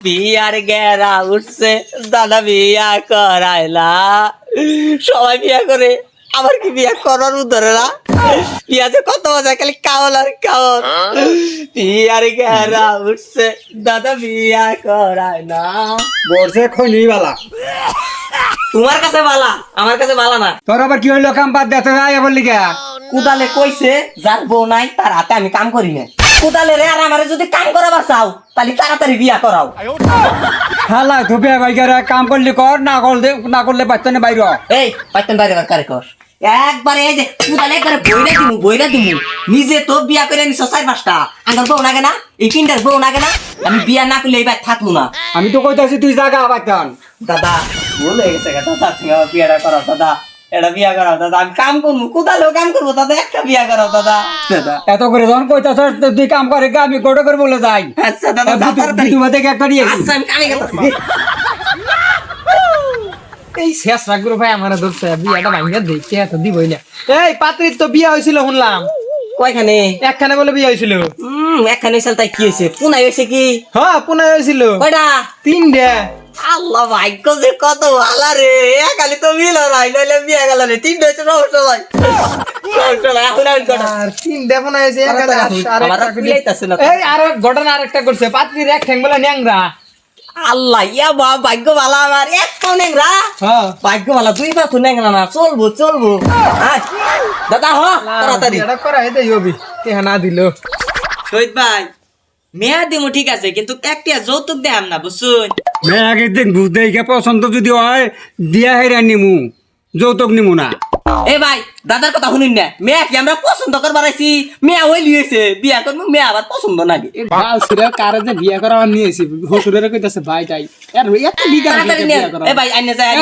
বিয়ার গেরা উঠছে দাদা বিয়া করাইলা। সবাই বিয়া করে আমার কি বিয়া করার উদ্ধরে না বিয়াতে কত মজা খালি কাওয়াল আর কাওয়াল বিয়ার গেরা উঠছে দাদা বিয়া করাইলা। বর্ষে খনি বালা। তোমার কাছে বালা আমার কাছে বালা না। তোর আবার কি হইল কাম বাদ দেয় তোর আয় বললি কে কুদালে কইছে যার বউ নাই তার হাতে আমি কাম করি না কুদালে রে আর আমারে যদি কাম করাবার চাও তাহলে তাড়াতাড়ি বিয়া করাও। হালা ধুপে বাইকারে কাম করলি কর না করলে না করলে বাচ্চা নে বাইর। এই পাইতেন বাইরে কারে কর। একবারে এই যে কুদালে একবারে বইরা দিমু বইরা দিমু। নিজে তো বিয়া করে নিছ চার পাঁচটা। আঙ্গার বউ লাগে না? এই পিন্ডার বউ লাগে না? আমি বিয়া না করলে এবার থাকব না। আমি তো কইতাছি তুই জাগা বাচ্চান দাদা ভুল হয়ে গেছে দাদা তুমি বিয়াটা করাও দাদা। এটা বিয়া করাও দাদা। আমি কাম করব। কোদালেও কাম করব? দাদা একটা বিয়া করাও দাদা। দাদা এত করে যখন তুই কাম করে গা, আমি গোটো করে বলে যাই। আচ্ছা দাদা থেকে একটা নিয়ে আচ্ছা আমি গেলাম এই শেষ রাগুর ভাই আমার ধরছে বিয়াটা ভাঙিয়া দেখে এত দিবই না। এই পাত্রীর তো বিয়া হয়েছিল শুনলাম। কয়খানে? একখানে বলে বিয়া হয়েছিল। হুম একখানে সাল তাই কি হয়েছে? পুনাই হয়েছে কি? হ্যাঁ পুনে হয়েছিল। কয়টা? তিনটে। আল্লাহ ভাগ্য যে কত ভালো রে। খালি তো মিল নাই নইলে বিয়ে গেল রে। তিনটে হচ্ছে সমস্যা নাই। আল্লাহ ইয়া বা ভাগ্য ভালো আমার এক তো নেংরা হ্যাঁ। ভাগ্য ভালো দুই পা তো নেংরা না চলবো চলবো। দাদা হ তাড়াতাড়ি। এটা করা হইতে হবি না দিল। শহীদ ভাই মেয়া দিমু ঠিক আছে কিন্তু একটা যৌতুক দেখাম না বুঝছুন? মেয়ে আগে দেখ বুঝতে পছন্দ যদি হয় দিয়া হেরা নিমু যৌতুক নিমু না। এ ভাই দাদার কথা শুনুন না মেয়া কি আমরা পছন্দ করবার আইছি? মেয়া ওই লিয়েছে বিয়া করব মেয়া আবার পছন্দ নাকি ছিল কারে যে বিয়া করা আমার নিয়েছি হসুরের কইতাছে ভাই তাই এর এত বিঘা তাড়াতাড়ি নিয়ে বিয়া করা এ ভাই আইনে যায়।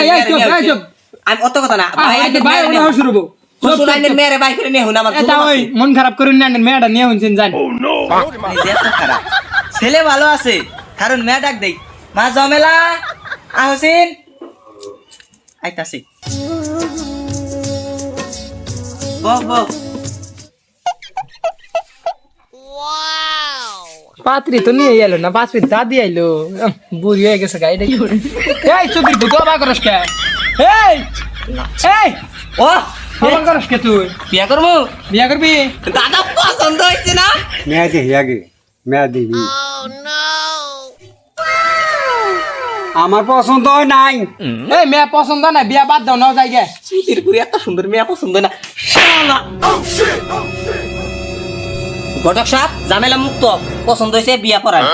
আমি অত কথা না ভাই ভাই আইনে ভাই মেয়েরে মন খারাপ করুন না মেয়েটা নিয়ে শুনছেন জান খারাপ। ছেলে ভালো আছে কারণ মেয়ে ডাক দেই। মা জমেলা আহসিন। আইতাছি। বহ বহ। তো নিয়ে এলো না পাত্রী দাদি আইলো। বুড়ি হয়ে গেছে গাড়িটা এই চুপির ভূত অবা করস কে? এই এই। ও অবা করস কে তুই? বিয়া করব? বিয়া করবি? দাদা পছন্দ হয়েছে না? মেয়া দিহি আগে মেয়া দিহি আমার পছন্দ হয় নাই। এই মেয়ে পছন্দ না বিয়া বাদ দাও নাও যাই গে সুতির পুরি এত সুন্দর মেয়ে পছন্দ না। শালা। ঘটক সাহেব ঝামেলা মুক্ত। পছন্দ হয়েছে বিয়া পড়ায়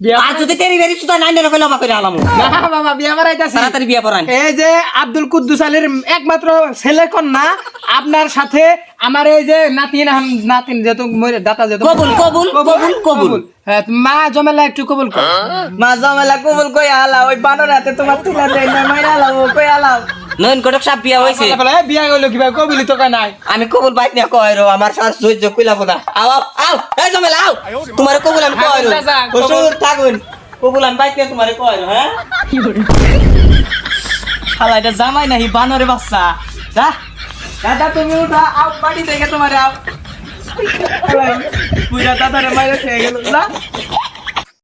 আর যদি তেরি বেরি সুতা নাই না কইলা কইরা আলাম না বাবা বিয়া বাড়াইতাছি তাড়াতাড়ি বিয়া পড়ান এই যে আব্দুল কুদ্দুস আলীর একমাত্র ছেলে কন্যা আপনার সাথে আমার এই যে নাতিন নাতিন যেহেতু দাতা যেহেতু কবুল কবুল কবুল কবুল হ্যাঁ, মা জমেলা একটু কবুল কর। মা জমেলা কবুল কই আলা ওই বানর হাতে তোমার তুলা দেয় না মাইরা আলাম কই আলাম নয়ন ঘটক সাহেব বিয়া হয়েছে বিয়া গেলো কিবা কবিলি তো নাই। আমি কবুল বাইক নিয়ে কয় রো আমার সার সহ্য কইলাম না আও আও এই ঝামেলা আও তোমার কবুল আমি কয় রো হুজুর থাকুন। কবুল আমি বাইক নিয়ে তোমারে কয় রো হ্যাঁ শালা এটা জামাই নাহি বানরে বাচ্চা। যা দাদা তুমি উঠা আও বাড়ি থেকে তোমারে আও। পুরা দাদারে মাইরে খেয়ে গেল না